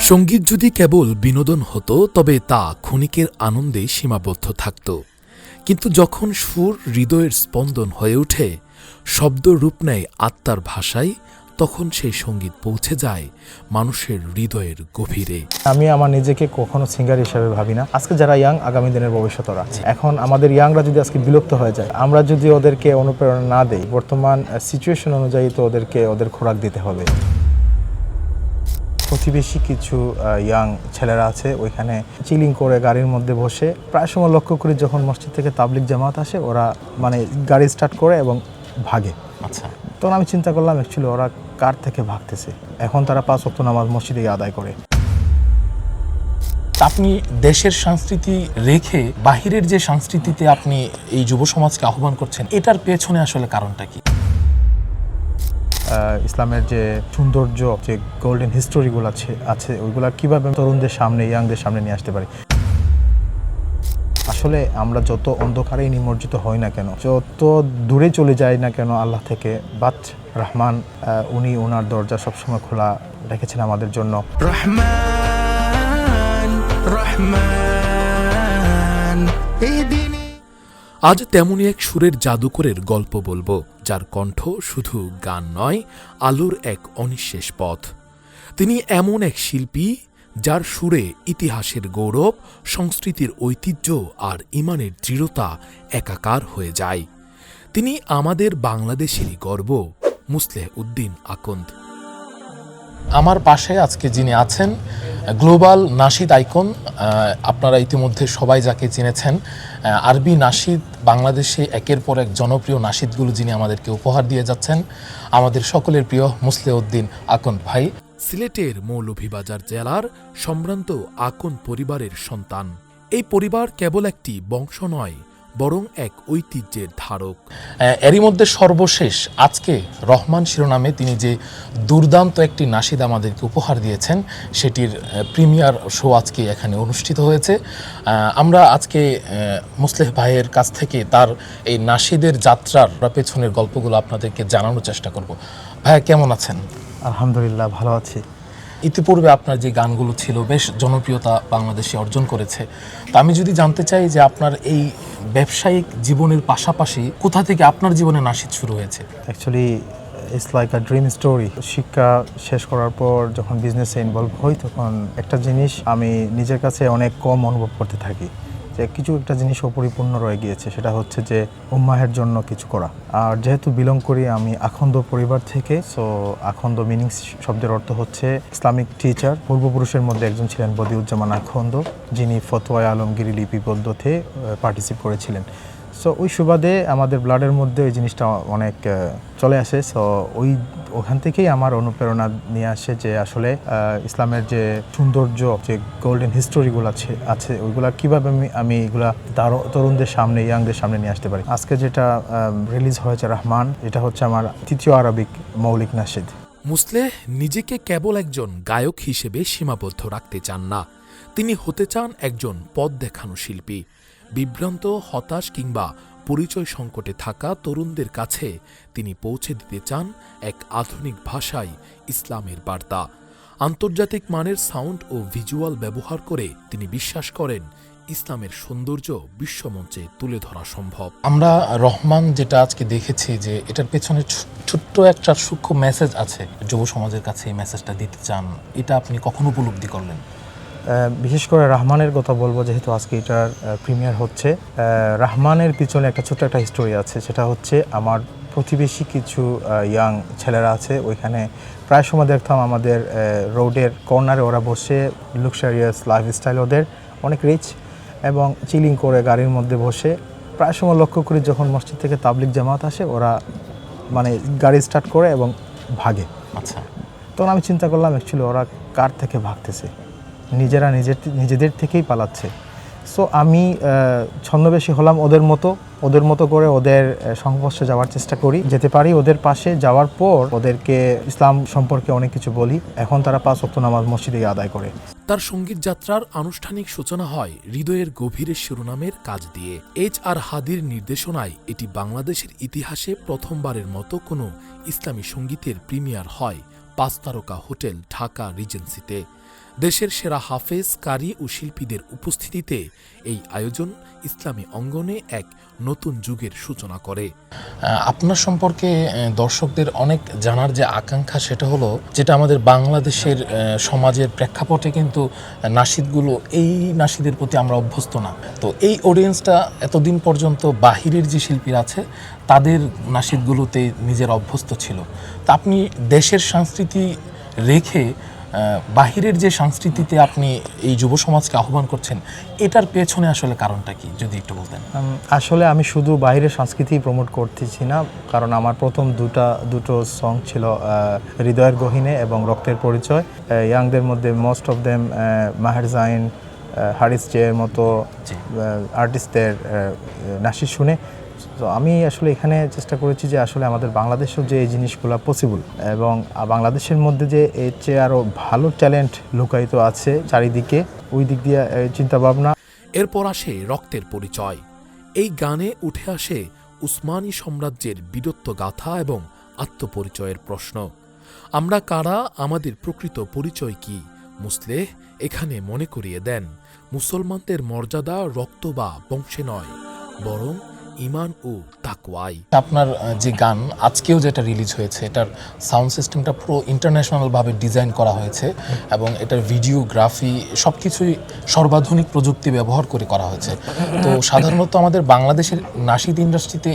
সংগীত যদি কেবল বিনোদন হতো, তবে তা ক্ষণিকের আনন্দে সীমাবদ্ধ থাকত। কিন্তু যখন সুর হৃদয়ের স্পন্দন হয়ে ওঠে শব্দ রূপ নেয় আত্মার ভাষায় তখন সেই সংগীত পৌঁছে যায় মানুষের হৃদয়ের গভীরে। আমি আমার নিজেকে কখনো সিঙ্গার হিসাবে ভাবি না। আজকে যারা ইয়াং আগামী দিনের ভবিষ্যৎ ওরা এখন আমাদের ইয়াংরা যদি আজকে বিলুপ্ত হয়ে যায় আমরা যদি ওদেরকে অনুপ্রেরণা না দেই বর্তমান সিচুয়েশন অনুযায়ী তো ওদেরকে ওদের খোরাক দিতে হবে। প্রতিবেশী কিছু ইয়াং ছেলেরা আছে ওইখানে চিলিং করে গাড়ির মধ্যে বসে প্রায় সময় লক্ষ্য করি যখন মসজিদ থেকে তাবলিক জামাত আসে ওরা মানে গাড়ি স্টার্ট করে এবং ভাগে। আচ্ছা। তখন আমি চিন্তা করলাম অ্যাকচুয়ালি ওরা কার থেকে ভাগতেছে? এখন তারা পাঁচ ওয়াক্ত নামাজ মসজিদে আদায় করে। আপনি দেশের সংস্কৃতি রেখে বাহিরের যে সংস্কৃতিতে আপনি এই যুব সমাজকে আহ্বান করছেন এটার পেছনে আসলে কারণটা কি? ইসলামের যে সৌন্দর্য যে গোল্ডেন হিস্টোরিগুলো আছে আছে ওইগুলা কীভাবে তরুণদের সামনে ইয়াংদের সামনে নিয়ে আসতে পারি? আসলে আমরা যত অন্ধকারেই নিমজ্জিত হই না কেন যত দূরে চলে যাই না কেন আল্লাহ থেকে বাট রহমান উনি ওনার দরজা সবসময় খোলা রেখেছেন আমাদের জন্য। রহমান রহমান এই দিনে আজ তেমনই এক সুরের জাদুকরের গল্প বলব যার কণ্ঠ শুধু গান নয় আলোর এক অনিঃশেষ পথ। তিনি এমন এক শিল্পী যার সুরে ইতিহাসের গৌরব, সংস্কৃতির ঐতিহ্য আর ইমানের দৃঢ়তা একাকার হয়ে যায়। তিনি আমাদের বাংলাদেশেরই গর্ব, মুসলেহ উদ্দিন আকন্দ। আমার পাশে আজকে যিনি আছেন, গ্লোবাল নাশিদ আইকন আপনারা ইতিমধ্যে সবাই যাকে চিনেছেন আরবি নাশিদ বাংলাদেশে একের পর এক জনপ্রিয় নাশিদগুলো যিনি আমাদেরকে উপহার দিয়ে যাচ্ছেন, আমাদের সকলের প্রিয় মুসলেউদ্দিন আকন ভাই। সিলেটের মৌলভীবাজার জেলার সম্ভ্রান্ত আকন পরিবারের সন্তান। এই পরিবার কেবল একটি বংশ নয়, বরং এক ঐতিহ্যের ধারক। এরই মধ্যে সর্বশেষ আজকে রহমান শিরোনামে তিনি যে দুর্দান্ত একটি নাসিদ আমাদেরকে উপহার দিয়েছেন, সেটির প্রিমিয়ার শো আজকে এখানে অনুষ্ঠিত হয়েছে। আমরা আজকে মুসলেহ ভাইয়ের কাছ থেকে তার এই নাসিদের যাত্রার পেছনের গল্পগুলো আপনাদেরকে জানানোর চেষ্টা করব। ভাইয়া, কেমন আছেন? আলহামদুলিল্লাহ ভালো আছি। ইতিপূর্বে আপনার যে গানগুলো ছিল বেশ জনপ্রিয়তা বাংলাদেশে অর্জন করেছে। তা আমি যদি জানতে চাই যে আপনার এই ব্যবসায়িক জীবনের পাশাপাশি কোথা থেকে আপনার জীবনে নাশিদ শুরু হয়েছে? Actually it's like a dream story শিক্ষা শেষ করার পর যখন বিজনেসে ইনভলভ হই তখন একটা জিনিস আমি নিজের কাছে অনেক কম অনুভব করতে থাকি। যে কিছু একটা জিনিস অপরিপূর্ণ রয়ে গিয়েছে, সেটা হচ্ছে যে উম্মাহের জন্য কিছু করা। আর যেহেতু বিলং করি আমি আখন্দ পরিবার থেকে সো আখন্দ মিনিং শব্দের অর্থ হচ্ছে ইসলামিক টিচার পূর্বপুরুষের মধ্যে একজন ছিলেন বদিউজ্জামান আখন্দ, যিনি ফতোয়া আলমগিরি লিপিবদ্ধতে পার্টিসিপ করেছিলেন। সো ওই সুবাদে আমাদের ব্লাডের মধ্যে ওই জিনিসটা অনেক চলে আসে। সো ওই, ওখান থেকেই আমার অনুপ্রেরণা নিয়ে আসে যে আসলে ইসলামের যে সৌন্দর্য, যে গোল্ডেন হিস্টোরিগুলো আছে আছে, ওইগুলা কীভাবে আমি আমি এগুলা তার- তরুণদের সামনে ইয়াংদের সামনে নিয়ে আসতে পারি। আজকে যেটা রিলিজ হয়েছে রহমান, এটা হচ্ছে আমার তৃতীয় আরবিক মৌলিক নাশিদ মুসলেহ নিজেকে কেবল একজন গায়ক হিসেবে সীমাবদ্ধ রাখতে চান না। তিনি হতে চান একজন পথ দেখানো শিল্পী। বিভ্রান্ত, হতাশ কিংবা পরিচয় সংকটে থাকা তরুণদের কাছে তিনি পৌঁছে দিতে চান এক আধুনিক ভাষায় ইসলামের বার্তা। আন্তর্জাতিক মানের সাউন্ড ও ভিজুয়াল ব্যবহার করে তিনি বিশ্বাস করেন ইসলামের সৌন্দর্য বিশ্বমঞ্চে তুলে ধরা সম্ভব। আমরা রহমান যেটা আজকে দেখেছি যে এটার পেছনে ছোট্ট একটা সূক্ষ্ম মেসেজ আছে। যুব সমাজের কাছে এই মেসেজটা দিতে চান। এটা আপনি কখন উপলব্ধি করলেন? বিশেষ করে রাহমানের কথা বলব যেহেতু আজকে এটার প্রিমিয়ার হচ্ছে। রাহমানের পিছনে একটা ছোট্ট একটা হিস্টোরি আছে সেটা হচ্ছে আমার প্রতিবেশী কিছু ইয়াং ছেলেরা আছে ওইখানে প্রায় সময় দেখতাম আমাদের রোডের কর্নারে ওরা বসে লুকসারিয়াস লাইফস্টাইল ওদের অনেক রিচ এবং চিলিং করে গাড়ির মধ্যে বসে। প্রায় সময় লক্ষ্য করি যখন মসজিদ থেকে তাবলিক জামাত আসে ওরা মানে গাড়ি স্টার্ট করে এবং ভাগে। আচ্ছা। তখন আমি চিন্তা করলাম অ্যাকচুয়ালি ওরা কার থেকে ভাগতেছে? নিজেরা নিজের নিজেদের থেকেই পালাচ্ছে। সো আমি ছদ্মবেশী হলাম ওদের মতো ওদের মতো করে ওদের সংস্পর্শে যাওয়ার চেষ্টা করি। যেতে পারি ওদের পাশে, যাওয়ার পর ওদেরকে ইসলাম সম্পর্কে অনেক কিছু বলি। এখন তারা পাঁচ ওয়াক্ত নামাজ মসজিদে আদায় করে। তার সংগীত যাত্রার আনুষ্ঠানিক সূচনা হয় হৃদয়ের গভীরে শিরোনামের কাজ দিয়ে। এইচ আর হাদির নির্দেশনায় এটি বাংলাদেশের ইতিহাসে প্রথমবারের মতো কোনো ইসলামী সঙ্গীতের প্রিমিয়ার হয়। পাঁচ তারকা হোটেল, ঢাকা রিজেন্সিতে। দেশের সেরা হাফেজ, কারি ও শিল্পীদের উপস্থিতিতে এই আয়োজন ইসলামী অঙ্গনে এক নতুন যুগের সূচনা করে। আপনার সম্পর্কে দর্শকদের অনেক জানার যে আকাঙ্ক্ষা সেটা হলো যেটা আমাদের বাংলাদেশের সমাজের প্রেক্ষাপটে কিন্তু নাসিদগুলো, এই নাসিদের প্রতি আমরা অভ্যস্ত না। তো এই অডিয়েন্সটা এতদিন পর্যন্ত বাহিরের যে শিল্পীরা আছে, তাদের নাসিদগুলোতে নিজের অভ্যস্ত ছিল। তা আপনি দেশের সংস্কৃতি রেখে বাহিরের যে সংস্কৃতিতে আপনি এই যুব সমাজকে আহ্বান করছেন এটার পেছনে আসলে কারণটা কি? যদি একটু বলতেন। আসলে আমি শুধু বাইরের সংস্কৃতি প্রমোট করতেছি না কারণ আমার প্রথম দুটা দুটো সং ছিল হৃদয়ের গহিনে এবং রক্তের পরিচয়। ইয়াংদের মধ্যে most of them Maher Zain Harris জের মতো আর্টিস্টদের নাসি শুনে। তো আমি আসলে এখানে চেষ্টা করেছি যে আসলে আমাদের বাংলাদেশেও যে এই জিনিসগুলো পসিবল এবং বাংলাদেশের মধ্যে যে এর চেয়ে আরও ভালো ট্যালেন্ট লুকায়িত আছে চারিদিকে ওই দিক দিয়ে চিন্তাভাবনা। এরপর আসে রক্তের পরিচয়। এই গানে উঠে আসে উসমানী সাম্রাজ্যের বীরত্ব গাথা এবং আত্মপরিচয়ের প্রশ্ন। আমরা কারা? আমাদের প্রকৃত পরিচয় কি? মুসলেহ এখানে মনে করিয়ে দেন, মুসলমানদের মর্যাদা রক্ত বা বংশে নয়, বরং ইমান ও তাকওয়াই। আপনার যে গান, আজকেও যেটা রিলিজ হয়েছে, এটার সাউন্ড সিস্টেমটা পুরো ইন্টারন্যাশনালভাবে ডিজাইন করা হয়েছে এবং এটার ভিডিওগ্রাফি সব কিছুই সর্বাধুনিক প্রযুক্তি ব্যবহার করে করা হয়েছে। তো সাধারণত আমাদের বাংলাদেশের নাসিদ ইন্ডাস্ট্রিতে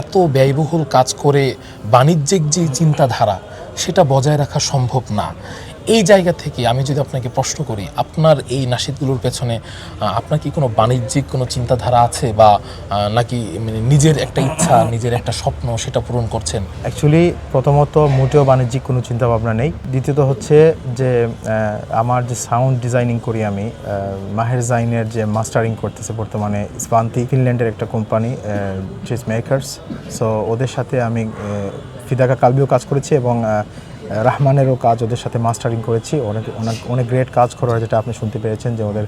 এত ব্যয়বহুল কাজ করে বাণিজ্যিক যে চিন্তাধারা, সেটা বজায় রাখা সম্ভব না। এই জায়গা থেকে আমি যদি আপনাকে প্রশ্ন করি, আপনার এই নাসিদগুলোর পেছনে আপনার কি কোনো বাণিজ্যিক কোনো চিন্তাধারা আছে বা নাকি মানে নিজের একটা ইচ্ছা, নিজের একটা স্বপ্ন সেটা পূরণ করছেন? অ্যাকচুয়ালি প্রথমত মোটেও বাণিজ্যিক কোনো চিন্তা ভাবনা নেই। দ্বিতীয়ত হচ্ছে যে আমার যে সাউন্ড ডিজাইনিং করি আমি মাহের জাইনের যে মাস্টারিং করতেছে বর্তমানে স্পান্তি ফিনল্যান্ডের একটা কোম্পানি চিজ মেকার্স সো ওদের সাথে আমি ফিদাকা কালবিও কাজ করেছি এবং রাহমানেরও কাজ ওদের সাথে মাস্টারিং করেছি। অনেক অনেক অনেক গ্রেট কাজ করার, যেটা আপনি শুনতে পেরেছেন যে ওদের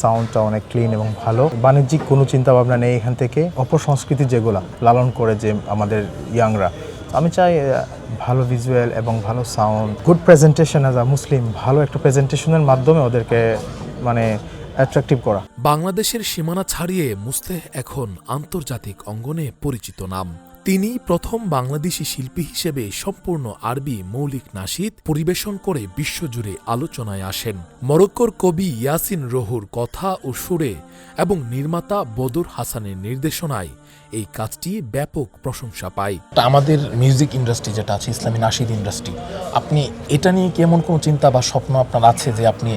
সাউন্ডটা অনেক ক্লিন এবং ভালো। বাণিজ্যিক কোনো চিন্তা ভাবনা নেই এখান থেকে। অপসংস্কৃতি যেগুলা লালন করে যে আমাদের ইয়াংরা আমি চাই ভালো ভিজুয়াল এবং ভালো sound good presentation as a Muslim ভালো একটা প্রেজেন্টেশনের মাধ্যমে ওদেরকে মানে অ্যাট্রাকটিভ করা। বাংলাদেশের সীমানা ছাড়িয়ে মুস্তেহ এখন আন্তর্জাতিক অঙ্গনে পরিচিত নাম। তিনি প্রথম বাংলাদেশি শিল্পী হিসেবে সম্পূর্ণ আরবি মৌলিক নাসিদ পরিবেশন করে বিশ্বজুড়ে আলোচনায় আসেন। মরক্কোর কবি ইয়াসিন রহুর কথা ও সুরে এবং নির্মাতা বদুর হাসানের নির্দেশনায় এই কাজটি ব্যাপক প্রশংসা পায়। তা আমাদের মিউজিক ইন্ডাস্ট্রি যেটা আছে ইসলামী নাসিদ ইন্ডাস্ট্রি আপনি এটা নিয়ে কেমন কোনো চিন্তা বা স্বপ্ন আপনার আছে যে আপনি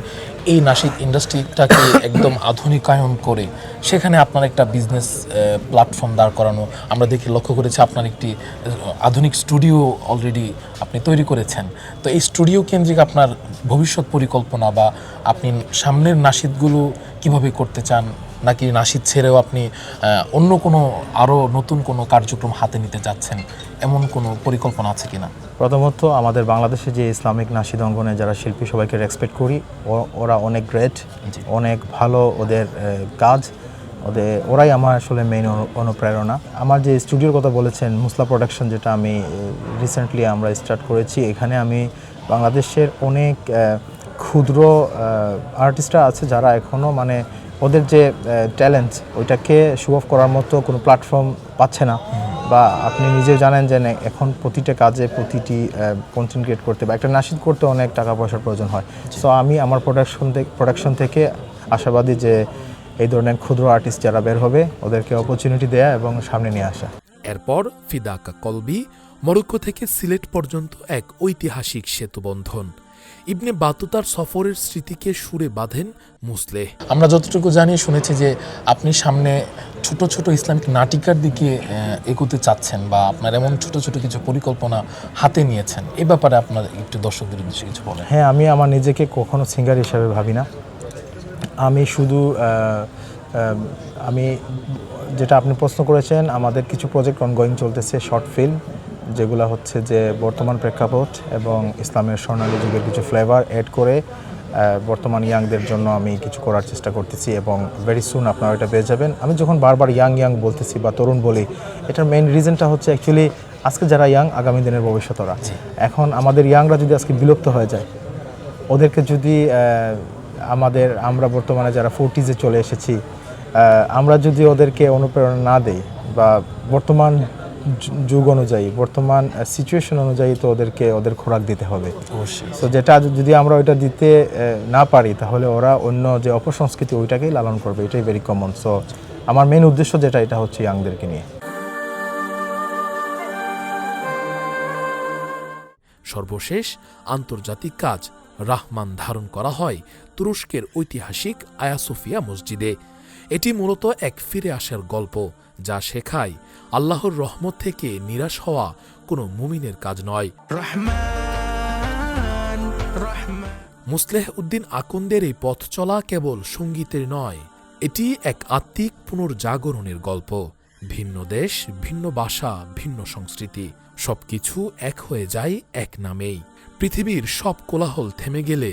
এই নাসিদ ইন্ডাস্ট্রিটাকে একদম আধুনিকায়ন করে সেখানে আপনার একটা বিজনেস প্ল্যাটফর্ম দাঁড় করানো? আমরা দেখি লক্ষ্য করেছি আপনার একটি আধুনিক স্টুডিও অলরেডি আপনি তৈরি করেছেন। তো এই স্টুডিও কেন্দ্রিক আপনার ভবিষ্যৎ পরিকল্পনা বা আপনি সামনের নাসিদগুলো কীভাবে করতে চান নাকি নাসিদ ছেড়েও আপনি অন্য কোনো আরও নতুন কোনো কার্যক্রম হাতে নিতে যাচ্ছেন? এমন কোনো পরিকল্পনা আছে কি না প্রথমত আমাদের বাংলাদেশে যে ইসলামিক নাসিদ অঙ্গনে যারা শিল্পী সবাইকে রেসপেক্ট করি ও- ওরা অনেক গ্রেট অনেক ভালো ওদের কাজ। ওদের ওরাই আমার আসলে মেইন অনুপ্রেরণা। আমার যে স্টুডিওর কথা বলেছেন মুসলা প্রোডাকশন যেটা আমি রিসেন্টলি আমরা স্টার্ট করেছি এখানে আমি বাংলাদেশের অনেক ক্ষুদ্র আর্টিস্টরা আছে যারা এখনও মানে ওদের যে ট্যালেন্ট ওইটাকে শো অফ করার মতো কোনো প্ল্যাটফর্ম পাচ্ছে না। বা আপনি নিজে জানেন যে না, এখন প্রতিটা কাজে প্রতিটি কন্টেন্ট ক্রিয়েট করতে বা একটা নাশিদ করতে অনেক টাকা পয়সার প্রয়োজন হয়। সো আমি আমার প্রোডাকশন থেকে প্রোডাকশন থেকে আশাবাদী যে এই ধরনের ক্ষুদ্র আর্টিস্ট যারা বের হবে ওদেরকে অপরচুনিটি দেয়া এবং সামনে নিয়ে আসা। এরপর ফিদাকা কলবি মরক্কো থেকে সিলেট পর্যন্ত এক ঐতিহাসিক সেতুবন্ধন। ইবনে বাতুতার সফরের স্মৃতিকে সুরে বাঁধেন মুসলে আমরা যতটুকু জানি শুনেছি যে আপনি সামনে ছোট ছোট ইসলামিক নাটিকার দিকে এগোতে চাচ্ছেন বা আপনার এমন ছোট ছোট কিছু পরিকল্পনা হাতে নিয়েছেন। এ ব্যাপারে আপনার একটু দর্শকদের উদ্দেশ্যে কিছু বলেন। হ্যাঁ আমি আমার নিজেকে কখনো সিঙ্গার হিসাবে ভাবি না। আমি শুধু আমি যেটা আপনি প্রশ্ন করেছেন আমাদের কিছু প্রজেক্ট অনগোয়িং চলতেছে শর্ট ফিল্ম যেগুলো হচ্ছে যে বর্তমান প্রেক্ষাপট এবং ইসলামের স্বর্ণালী যুগের কিছু ফ্লেভার অ্যাড করে বর্তমান ইয়াংদের জন্য আমি কিছু করার চেষ্টা করতেছি এবং ভেরি সুন আপনারা এটা পেয়ে যাবেন। আমি যখন বারবার ইয়াং ইয়াং বলতেছি বা তরুণ বলি এটার মেইন রিজনটা হচ্ছে অ্যাকচুয়ালি আজকে যারা ইয়াং আগামী দিনের ভবিষ্যতরা এখন আমাদের ইয়াংরা যদি আজকে বিলুপ্ত হয়ে যায় ওদেরকে যদি আমাদের আমরা বর্তমানে যারা ফোর্টিজে চলে এসেছি আমরা যদি ওদেরকে অনুপ্রেরণা না দেই বা বর্তমান যুগ অনুযায়ী বর্তমান সিচুয়েশন অনুযায়ী তো ওদেরকে ওদের খোরাক দিতে হবে। অবশ্যই। তো যেটা যদি আমরা ওইটা দিতে না পারি তাহলে ওরা অন্য যে অপসংস্কৃতি ওইটাকেই লালন করবে। এটাই ভেরি কমন সো আমার মেন উদ্দেশ্য যেটা এটা হচ্ছে ইয়াংদেরকে নিয়ে। সর্বশেষ আন্তর্জাতিক কাজ রাহমান ধারণ করা হয় তুরস্কের ঐতিহাসিক আয়াসোফিয়া মসজিদে। এটি মূলত এক ফিরে আসার গল্প যা শেখায় আল্লাহর রহমত থেকে নিরাশ হওয়া কোনো মুমিনের কাজ নয়। মুসলেহ উদ্দিন আকন্দের এই পথ চলা কেবল সঙ্গীতের নয় এটি এক আত্মিক পুনর্জাগরণের গল্প। ভিন্ন দেশ ভিন্ন ভাষা ভিন্ন সংস্কৃতি সবকিছু এক হয়ে যায় এক নামেই। পৃথিবীর সব কোলাহল থেমে গেলে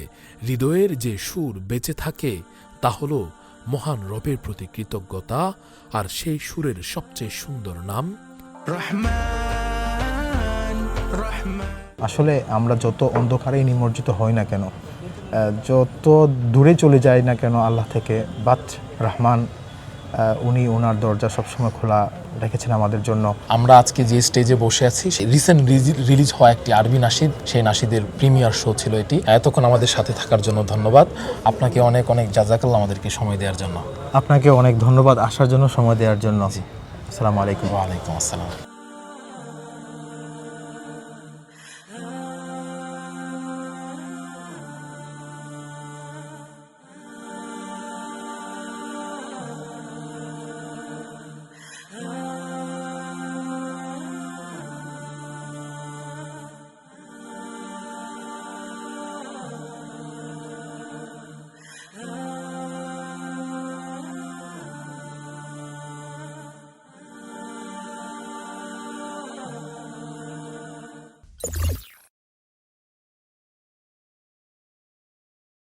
হৃদয়ের যে সুর বেঁচে থাকে তা হলো মহান রবের প্রতি কৃতজ্ঞতা আর সেই সুরের সবচেয়ে সুন্দর নাম আসলে আমরা যত অন্ধকারেই নিমজ্জিত হই না কেন যত দূরে চলে যাই না কেন আল্লাহ থেকে বাট রহমান উনি ওনার দরজা সবসময় খোলা রেখেছেন আমাদের জন্য। আমরা আজকে যে স্টেজে বসে আছি রিসেন্ট রিলিজ হওয়া একটি আরবি নাসিদ সেই নাসিদের প্রিমিয়ার শো ছিল এটি। এতক্ষণ আমাদের সাথে থাকার জন্য ধন্যবাদ। আপনাকে অনেক অনেক জাজাকাল্লা আমাদেরকে সময় দেওয়ার জন্য। আপনাকে অনেক ধন্যবাদ আসার জন্য সময় দেওয়ার জন্য। আসসালামু আলাইকুম। ওয়ালাইকুম আসসালাম।